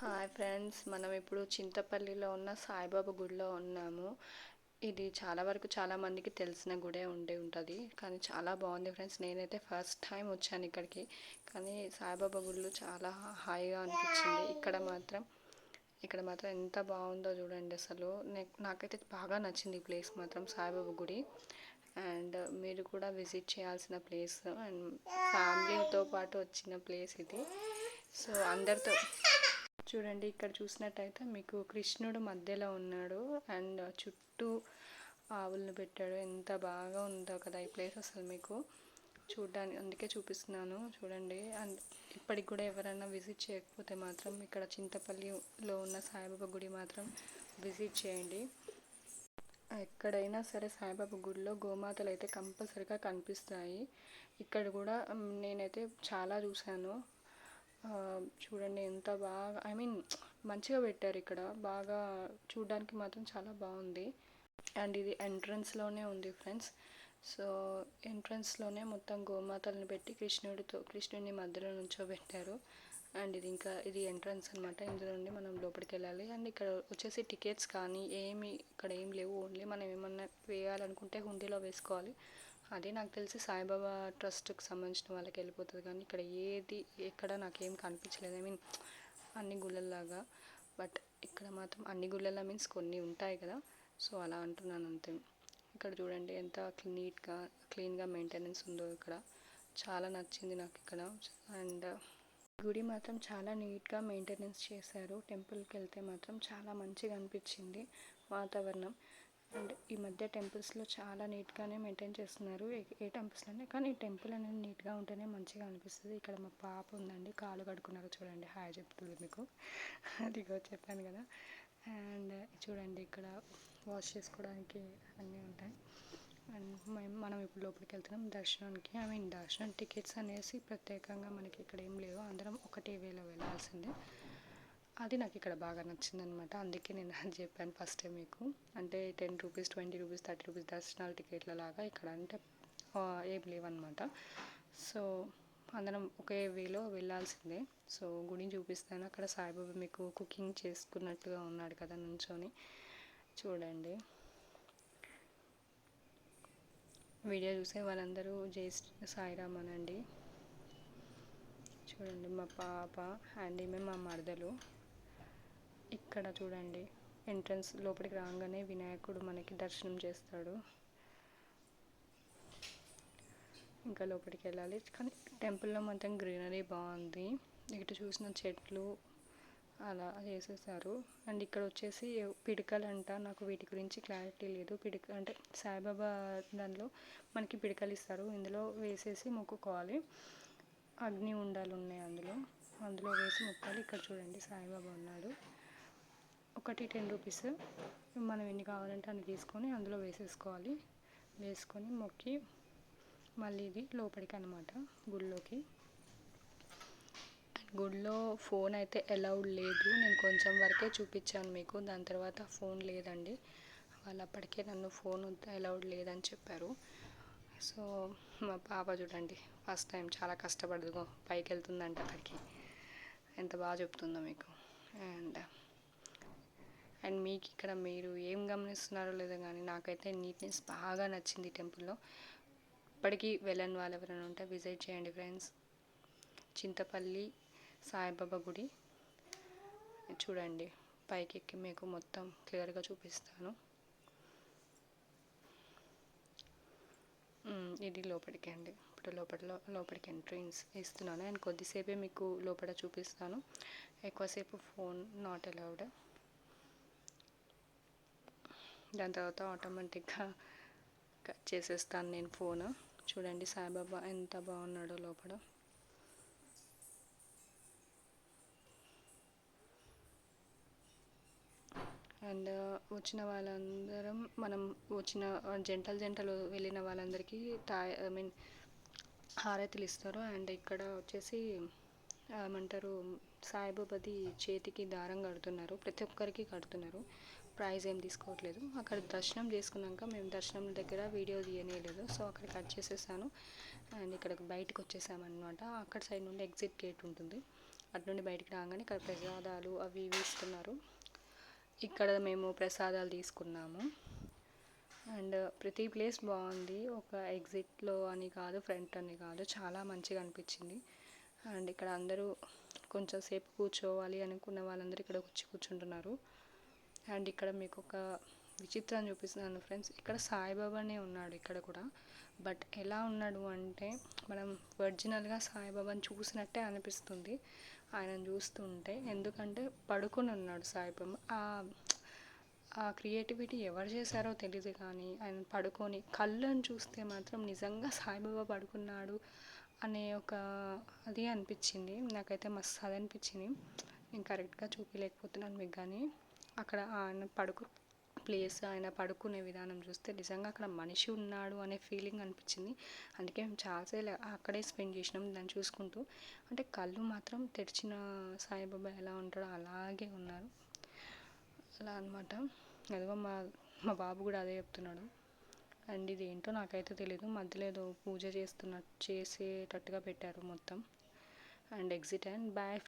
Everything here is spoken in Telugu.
హాయ్ ఫ్రెండ్స్ మనం ఇప్పుడు చింతపల్లిలో ఉన్న సాయిబాబా గుడిలో ఉన్నాము. ఇది చాలా వరకు చాలా మందికి తెలిసిన గుడే ఉండే ఉంటుంది. కానీ చాలా బాగుంది ఫ్రెండ్స్ నేనైతే ఫస్ట్ టైం వచ్చాను ఇక్కడికి. కానీ సాయిబాబా గుళ్ళు చాలా హాయిగా అనిపించింది. ఇక్కడ మాత్రం ఇక్కడ మాత్రం ఎంత బాగుందో చూడండి అసలు. నాకైతే బాగా నచ్చింది ఈ ప్లేస్ మాత్రం సాయిబాబా గుడి. అండ్ మీరు కూడా విజిట్ చేయాల్సిన ప్లేస్ అండ్ ఫ్యామిలీతో పాటు వచ్చిన ప్లేస్ ఇది. సో అందరితో చూడండి ఇక్కడ చూసినట్టయితే మీకు కృష్ణుడు మధ్యలో ఉన్నాడు. అండ్ చుట్టూ ఆవులను పెట్టాడు. ఎంత బాగా ఉందో కదా ఈ ప్లేస్ అసలు మీకు. చూడడానికి అందుకే చూపిస్తున్నాను. చూడండి. అండ్ ఇప్పటికి కూడా ఎవరైనా విజిట్ చేయకపోతే మాత్రం ఇక్కడ చింతపల్లిలో ఉన్న సాయిబాబా గుడి మాత్రం విజిట్ చేయండి. ఎక్కడైనా సరే సాయిబాబా గుడిలో గోమాతలు అయితే కంపల్సరిగా కనిపిస్తాయి. ఇక్కడ కూడా నేనైతే చాలా చూశాను. చూడండి ఎంత బాగా ఐ మీన్ మంచిగా పెట్టారు ఇక్కడ. బాగా చూడడానికి మాత్రం చాలా బాగుంది. అండ్ ఇది ఎంట్రన్స్లోనే ఉంది ఫ్రెండ్స్ సో ఎంట్రన్స్లోనే మొత్తం గోమాతలను పెట్టి కృష్ణుడితో కృష్ణుడిని మధ్యలో నుంచోబెట్టారు అండ్ ఇది ఇంకా ఇది ఎంట్రన్స్ అనమాట ఇందులో నుండి మనం లోపలికి వెళ్ళాలి. అండ్ ఇక్కడ వచ్చేసి టికెట్స్ కానీ ఏమి ఇక్కడ ఏం లేవు. ఓన్లీ మనం ఏమన్నా వేయాలనుకుంటే హుండీలో వేసుకోవాలి. అది నాకు తెలిసి సాయిబాబా ట్రస్ట్కి సంబంధించిన వాళ్ళకి వెళ్ళిపోతుంది. కానీ ఇక్కడ ఏది ఎక్కడ నాకేం కనిపించలేదు. ఐ మీన్ అన్ని గుళ్ళల్లాగా. బట్ ఇక్కడ మాత్రం అన్ని గుళ్ళల్లా మీన్స్ కొన్ని ఉంటాయి కదా. సో అలా అంటున్నాను అంతే. ఇక్కడ చూడండి ఎంత నీట్గా క్లీన్గా మెయింటెనెన్స్ ఉందో ఇక్కడ. చాలా నచ్చింది నాకు ఇక్కడ. అండ్ గుడి మాత్రం చాలా నీట్గా మెయింటెనెన్స్ చేశారు. టెంపుల్కి వెళ్తే మాత్రం చాలా మంచిగా అనిపించింది వాతావరణం. అండ్ ఈ మధ్య టెంపుల్స్లో చాలా నీట్గానే మెయింటైన్ చేస్తున్నారు. ఏ టెంపుల్స్లోనే? కానీ ఈ టెంపుల్ అనేది నీట్గా ఉంటేనే మంచిగా అనిపిస్తుంది. ఇక్కడ మా పాప ఉందండి. కాలు కడుకున్నారు చూడండి. హాయ్ చెప్తుంది మీకు. అదిగో చెప్పాను కదా. అండ్ చూడండి ఇక్కడ వాష్ చేసుకోవడానికి అన్నీ ఉంటాయి. అండ్ మనం ఇప్పుడు లోపలికి వెళ్తున్నాం దర్శనానికి. ఐ మీన్ దర్శనం టికెట్స్ అనేసి ప్రత్యేకంగా మనకి ఇక్కడ ఏం లేవు. అందరం ఒకటే వేలో వెళ్ళాల్సిందే. అది నాకు ఇక్కడ బాగా నచ్చింది అనమాట అందుకే నేను అది చెప్పాను ఫస్ట్ మీకు. అంటే ten rupees twenty rupees thirty rupees దర్శనాల టికెట్ల లాగా ఇక్కడ అంటే ఏం లేవన్నమాట సో అందరం ఒకే వేలో వెళ్ళాల్సిందే. సో గుడిని చూపిస్తాను. అక్కడ సాయిబాబా మీకు కుకింగ్ చేసుకున్నట్టుగా ఉన్నాడు కదా నుంచొని. చూడండి. వీడియో చూసే వాళ్ళందరూ జై సాయిరామ్ అనండి చూడండి మా పాప అండ్ ఈమె మా మరదలు. ఇక్కడ చూడండి. ఎంట్రన్స్ లోపలికి రాగానే వినాయకుడు మనకి దర్శనం చేస్తాడు. ఇంకా లోపలికి వెళ్ళాలి. కానీ టెంపుల్లో మొత్తం గ్రీనరీ బాగుంది. ఇటు చూసిన చెట్లు అలా చేసేసారు అండ్ ఇక్కడ వచ్చేసి పిడకలంట. అంట నాకు వీటి గురించి క్లారిటీ లేదు. పిడక అంటే సాయిబాబా దానిలో మనకి పిడకలు ఇస్తారు. ఇందులో వేసేసి మొక్కుకోవాలి. అగ్ని ఉండాలి ఉన్నాయి అందులో. అందులో వేసి మొక్కాలి. ఇక్కడ చూడండి సాయిబాబా ఉన్నాడు. ఒకటి టెన్ రూపీస్. మనం ఎన్ని కావాలంటే అన్ని తీసుకొని అందులో వేసేసుకోవాలి. వేసుకొని మొక్కి మళ్ళీ ఇది లోపలికి అనమాట గుడిలోకి గుడిలో ఫోన్ అయితే అలౌడ్ లేదు. నేను కొంచెం వరకే చూపించాను మీకు. దాని తర్వాత ఫోన్ లేదండి. వాళ్ళు అప్పటికే నన్ను ఫోన్ అలౌడ్ లేదని చెప్పారు. సో మా పాప చూడండి ఫస్ట్ టైం చాలా కష్టపడదు పైకి వెళ్తుందంట అక్కడికి. ఎంత బాగా చెప్తుందో మీకు. అండ్ అండ్ మీకు ఇక్కడ మీరు ఏం గమనిస్తున్నారో లేదో కానీ నాకైతే నీట్నెస్ బాగా నచ్చింది టెంపుల్లో. ఇప్పటికీ వెళ్ళని వాళ్ళు ఎవరైనా ఉంటే విజిట్ చేయండి ఫ్రెండ్స్. చింతపల్లి సాయిబాబా గుడి. చూడండి పైకి ఎక్కి మీకు మొత్తం క్లియర్గా చూపిస్తాను. ఇది లోపలికి అండి. ఇప్పుడు లోపల లోపలికి ఎంట్రీన్స్ ఇస్తున్నాను. అండ్ కొద్దిసేపే మీకు లోపల చూపిస్తాను. ఎక్కువసేపు ఫోన్ నాట్ అలౌడ్. దాని తర్వాత ఆటోమేటిక్గా కట్ చేసేస్తాను నేను ఫోన్. చూడండి సాయిబాబా ఎంత బాగున్నాడో లోపల. అండ్ వచ్చిన వాళ్ళందరం మనం వచ్చిన జంటలు జంటలు వెళ్ళిన వాళ్ళందరికీ తాయ్ ఐ మీన్ హారతులు ఇస్తారు. అండ్ ఇక్కడ వచ్చేసి ఏమంటారు సాయిబాబాది చేతికి దారం కడుతున్నారు. ప్రతి ఒక్కరికి కడుతున్నారు. ప్రైజ్ ఏం తీసుకోవట్లేదు. అక్కడ దర్శనం చేసుకున్నాక మేము దర్శనం దగ్గర వీడియో తీయనేలేదు. సో అక్కడ కట్ చేసేసాను. అండ్ ఇక్కడ బయటకు వచ్చేసామన్నమాట. అక్కడ సైడ్ నుండి ఎగ్జిట్ గేట్ ఉంటుంది. అటు నుండి బయటికి రాగానే ఇక్కడ ప్రసాదాలు అవి ఇవి ఇస్తున్నారు. ఇక్కడ మేము ప్రసాదాలు తీసుకున్నాము. అండ్ ప్రతి ప్లేస్ బాగుంది. ఒక ఎగ్జిట్లో అని కాదు ఫ్రంట్ అని కాదు. చాలా మంచిగా అనిపించింది. అండ్ ఇక్కడ అందరూ కొంచెం సేపు కూర్చోవాలి అనుకున్న వాళ్ళందరూ ఇక్కడ వచ్చి కూర్చుంటున్నారు. అండ్ ఇక్కడ మీకు ఒక విచిత్రం చూపిస్తున్నాను ఫ్రెండ్స్. ఇక్కడ సాయిబాబానే ఉన్నాడు ఇక్కడ కూడా. బట్ ఎలా ఉన్నాడు అంటే మనం ఒరిజినల్గా సాయిబాబాని చూసినట్టే అనిపిస్తుంది. ఆయనను చూస్తుంటే ఎందుకంటే పడుకొని ఉన్నాడు సాయిబాబా. ఆ క్రియేటివిటీ ఎవరు చేశారో తెలియదు కానీ ఆయన పడుకొని కళ్ళని చూస్తే మాత్రం నిజంగా సాయిబాబా పడుకున్నాడు అనే ఒక అది అనిపించింది. నాకైతే మస్తు అది అనిపించింది నేను కరెక్ట్గా చూపించలేకపోతున్నాను మీకు కానీ. అక్కడ ఆయన పడుకు ప్లేస్ ఆయన పడుకునే విధానం చూస్తే నిజంగా అక్కడ మనిషి ఉన్నాడు అనే ఫీలింగ్ అనిపించింది. అందుకే మేము చాలాసేపు అక్కడే స్పెండ్ చేసినాం దాన్ని చూసుకుంటూ. అంటే కళ్ళు మాత్రం తెరిచిన సాయిబాబా ఎలా ఉంటాడో అలాగే ఉన్నారు. అలా అనమాట అదిగో మా మా బాబు కూడా అదే చెప్తున్నాడు. అండ్ ఇది ఏంటో నాకైతే తెలియదు మధ్యలో ఏదో పూజ చేస్తున్నట్టు చేసేటట్టుగా పెట్టారు మొత్తం. And exit and bye